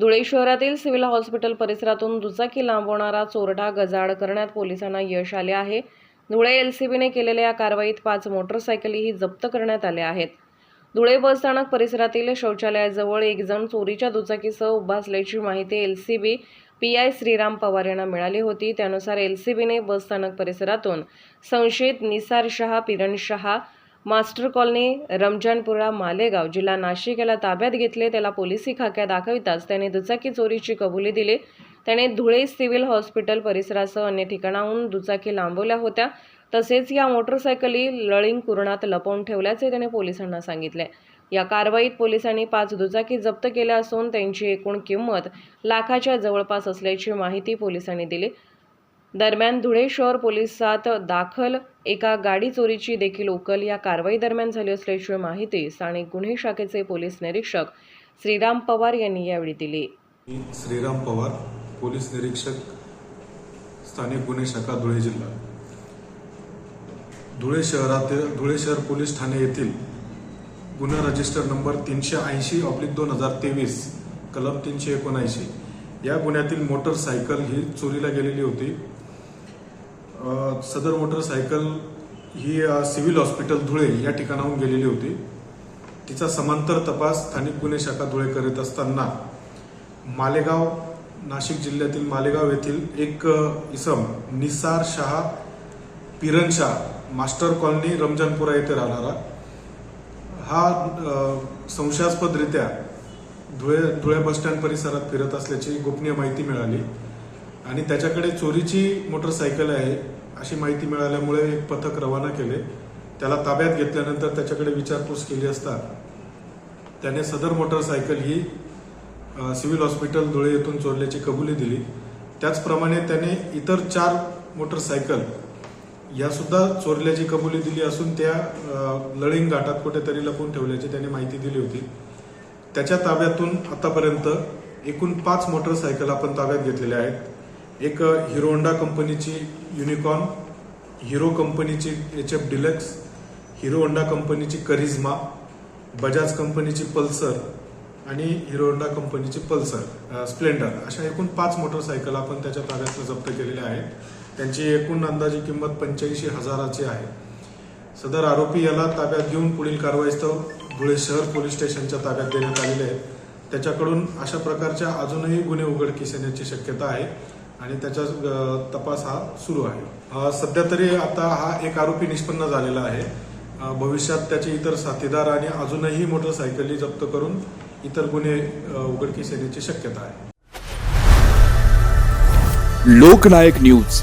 धुळे शहरातील civil hospital परिसरातून दुचाकी लांबवणारा चोरटा गजाड करण्यात पोलिसांना यश आले आहे. धुळे एलसीबीने केलेल्या या कारवाईत पाच मोटरसायकलीही जप्त करण्यात आल्या आहेत. धुळे बसस्थानक परिसरातील शौचालयाजवळ एक जण चोरीच्या दुचाकीसह उभा असल्याची माहिती LCB P I Shriram Pawar यांना मिळाली होती. त्यानुसार एलसीबीने बसस्थानक परिसरातून संशयित निसार शहा पिरण शहा मास्टर कॉलनी रमजानपुरा मालेगाव जिल्हा नाशिक याला ताब्यात घेतले. त्याला पोलिसी खाक्या दाखविताच त्याने दुचाकी चोरीची कबुली दिली. त्याने धुळे सिव्हिल हॉस्पिटल परिसरासह अन्य ठिकाणाहून दुचाकी लांबवल्या होत्या. तसेच या मोटरसायकली लळिंग कुरणात लपवून ठेवल्याचे त्याने पोलिसांना सांगितले. या कारवाईत पोलिसांनी पाच दुचाकी जप्त केल्या असून त्यांची एकूण किंमत लाखाच्या जवळपास असल्याची माहिती पोलिसांनी दिली. दरम्यान धुळे शहर पोलिसात दाखल एका गाडी चोरीची देखील उकल या कारवाई दरम्यान झाली असल्याची माहिती स्थानिक गुन्हे शाखेचे पोलीस निरीक्षक श्रीराम पवार यांनी यावेळी दिली. श्रीराम पवार पोलीस निरीक्षक स्थानिक गुन्हे शाखा धुळे जिल्हा. धुळे शहरातील धुळे शहर पोलीस ठाणे येथील गुन्हा रजिस्टर नंबर तीनशे ऐंशी ऑब्लिक दोन हजार तेवीस कलम तीनशे एकोणऐंशी. या गुन्ह्यातील मोटरसायकल ही चोरीला गेलेली होती. सदर मोटरसायकल ही सिव्हिल हॉस्पिटल धुळे या ठिकाणाहून गेलेली होती. तिचा समांतर तपास स्थानिक गुन्हे शाखा धुळे करीत असताना मालेगाव नाशिक जिल्ह्यातील मालेगाव येथील एक इसम निसार शहा पिरणशाह मास्टर कॉलनी रमजानपुरा येथे राहणारा. हा संशयास्पदरित्या धुळे धुळे बसस्टँड परिसरात फिरत असल्याची गोपनीय माहिती मिळाली. आणि त्याच्याकडे चोरीची मोटरसायकल आहे अशी माहिती मिळाल्यामुळे एक पथक रवाना केले. त्याला ताब्यात घेतल्यानंतर त्याच्याकडे विचारपूस केली असता त्याने सदर मोटरसायकल ही सिव्हिल हॉस्पिटल धुळे येथून चोरल्याची कबुली दिली. त्याचप्रमाणे त्याने इतर चार मोटरसायकल यासुद्धा चोरल्याची कबुली दिली असून त्या लळिंग घाटात कुठेतरी लपून ठेवल्याची त्याने माहिती दिली होती. त्याच्या ताब्यातून आतापर्यंत एकूण पाच मोटरसायकल आपण ताब्यात घेतलेल्या आहेत. एक हिरो होंडा कंपनीची युनिकॉर्न हिरो कंपनीची H F Deluxe Hero Honda कंपनीची करिझ्मा बजाज कंपनीची पल्सर आणि हिरो होंडा कंपनीची पल्सर स्प्लेंडर. अशा एकूण पाच मोटरसायकल आपण त्याच्या ताब्यात जप्त केलेल्या आहेत. त्यांची एकूण अंदाजी किंमत पंच्याऐंशी हजाराची आहे. सदर आरोपी याला ताब्यात घेऊन पुढील कारवाईस्तव धुळे शहर पोलीस स्टेशनच्या ताब्यात देण्यात आलेले आहे त्याच्याकडून अशा प्रकारच्या अजूनही गुन्हे उघडकीस येण्याची शक्यता आहे. आणि त्याचा तपास हा सुरू आहे. सध्या तरी आता हा एक आरोपी निष्पन्न झालेला आहे. भविष्यात त्याचे इतर साथीदार आणि अजूनही मोटरसायकली जप्त करून इतर गुन्हे उघडकीस येण्याची शक्यता आहे. लोकनायक न्यूज.